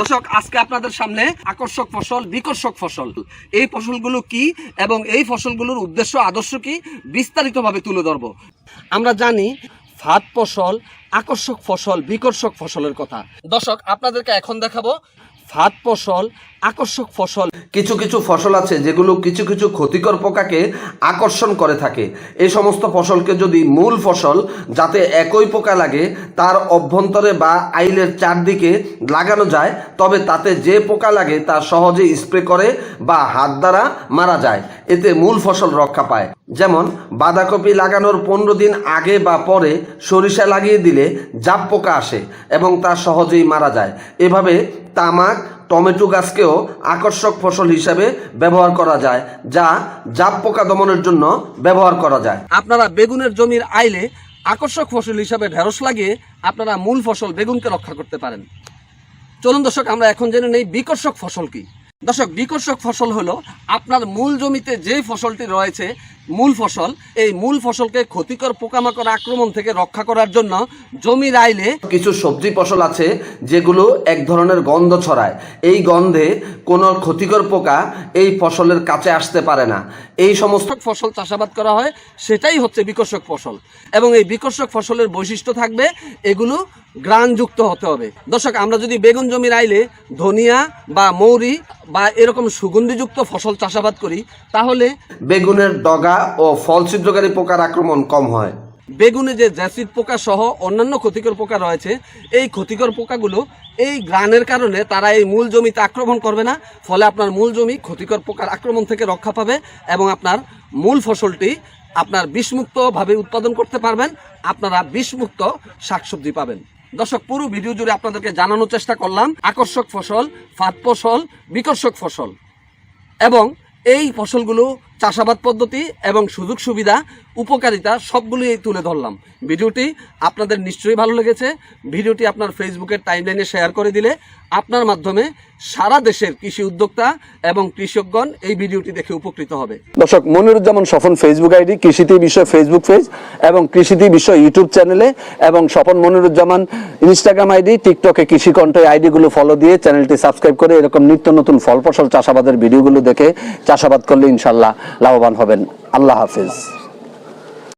দর্শক, আজকে আপনাদের সামনে আকর্ষক ফসল, বিকর্ষক ফসল। এই ফসলগুলো কি এবং এই ফসলগুলোর উদ্দেশ্য, আদর্শ কি বিস্তারিতভাবে তুলে ধরব। আমরা জানি ফাত ফসল, আকর্ষক ফসল, বিকর্ষক ফসলের কথা। দর্শক, আপনাদেরকে এখন দেখাবো ফাত ফসল, আকর্ষক ফসল। কিছু কিছু ফসল আছে যেগুলো কিছু কিছু ক্ষতিকর পোকাকে আকর্ষণ করে থাকে। এই সমস্ত ফসলকে যদি মূল ফসল যাতে একই পোকা লাগে, তার অভ্যন্তরে বা আইলের চারদিকে লাগানো যায়, তবে তাতে যে পোকা লাগে তা সহজে স্প্রে করে বা হাত দ্বারা মারা যায়। এতে মূল ফসল রক্ষা পায়। যেমন, বাঁধাকপি লাগানোর পনেরো দিন আগে বা পরে সরিষা লাগিয়ে দিলে জাপ পোকা আসে এবং তা সহজেই মারা যায়। এভাবে তামাক, টমেটো গাছকেও আকর্ষক ফসল হিসাবে ব্যবহার করা যায়, যা জাপ পোকা দমনের জন্য ব্যবহার করা যায়। আপনারা বেগুনের জমির আইলে আকর্ষক ফসল হিসাবে ঢেঁড়স লাগিয়ে আপনারা মূল ফসল বেগুনকে রক্ষা করতে পারেন। চলুন দর্শক, আমরা এখন জেনে নেই বিকর্ষক ফসল কি। দর্শক, বিকর্ষক ফসল হলো আপনার মূল জমিতে যে ফসলটি রয়েছে মূল ফসল, এই মূল ফসলকে ক্ষতিকর পোকামাকড় আক্রমণ থেকে রক্ষা করার জন্য জমির আইলে কিছু সবজি ফসল আছে যেগুলো এক ধরনের গন্ধ ছড়ায়। এই গন্ধে কোনো ক্ষতিকর পোকা এই ফসলের কাছে আসতে পারে না। এই সমস্ত ফসল চাষাবাদ করা হয়, সেটাই হচ্ছে বিকর্ষক ফসল। এবং এই বিকর্ষক ফসলের বৈশিষ্ট্য থাকবে, এগুলো গ্রানযুক্ত হতে হবে। দর্শক, আমরা যদি বেগুন জমির আইলে ধনিয়া বা মৌরি বা এরকম সুগন্ধিযুক্ত ফসল চাষাবাদ করি তাহলে বেগুনের ডগা ও ফল ছিদ্রকারী পোকার আক্রমণ কম হয়। বেগুনে যে জ্যাসিড পোকা সহ অন্যান্য ক্ষতিকর পোকা রয়েছে এই ক্ষতিকর পোকাগুলো এই গ্রানের কারণে তারা এই মূল জমিতে আক্রমণ করবে না ফলে আপনার মূল জমি ক্ষতিকর পোকার আক্রমণ থেকে রক্ষা পাবে এবং আপনার মূল ফসলটি আপনার বিষমুক্তভাবে উৎপাদন করতে পারবেন আপনারা বিষমুক্ত শাকসবজি পাবেন। দর্শক, পুরো ভিডিও জুড়ে আপনাদেরকে জানানোর চেষ্টা করলাম, আকর্ষক ফসল ফাত ফসল, বিকর্ষক ফসল। এবং এই ফসলগুলো চাষাবাদ পদ্ধতি এবং সুযোগ সুবিধা উপকারিতা সবগুলোই তুলে ধরলাম। ভিডিওটি আপনাদের নিশ্চয়ই ভালো লেগেছে। ভিডিওটি আপনার ফেসবুকের টাইমলাইনে শেয়ার করে দিলে আপনার মাধ্যমে সারা দেশের কৃষি উদ্যোক্তা এবং কৃষকগণ এই ভিডিওটি দেখে উপকৃত হবে। দর্শক, মনিরুজ্জামান স্বপন ফেসবুক আইডি কৃষিতে বিষয় ফেসবুক পেজ এবং কৃষিতে বিষয় ইউটিউব চ্যানেলে এবং স্বপন মনিরুজ্জামান ইনস্টাগ্রাম আইডি টিকটকে কৃষি কণ্ঠ আইডিগুলো ফলো দিয়ে চ্যানেলটি সাবস্ক্রাইব করে এরকম নিত্য নতুন ফল ফসল চাষাবাদের ভিডিওগুলো দেখে চাষাবাদ করলে ইনশাল্লাহ লাভবান হবেন। আল্লাহ হাফিজ।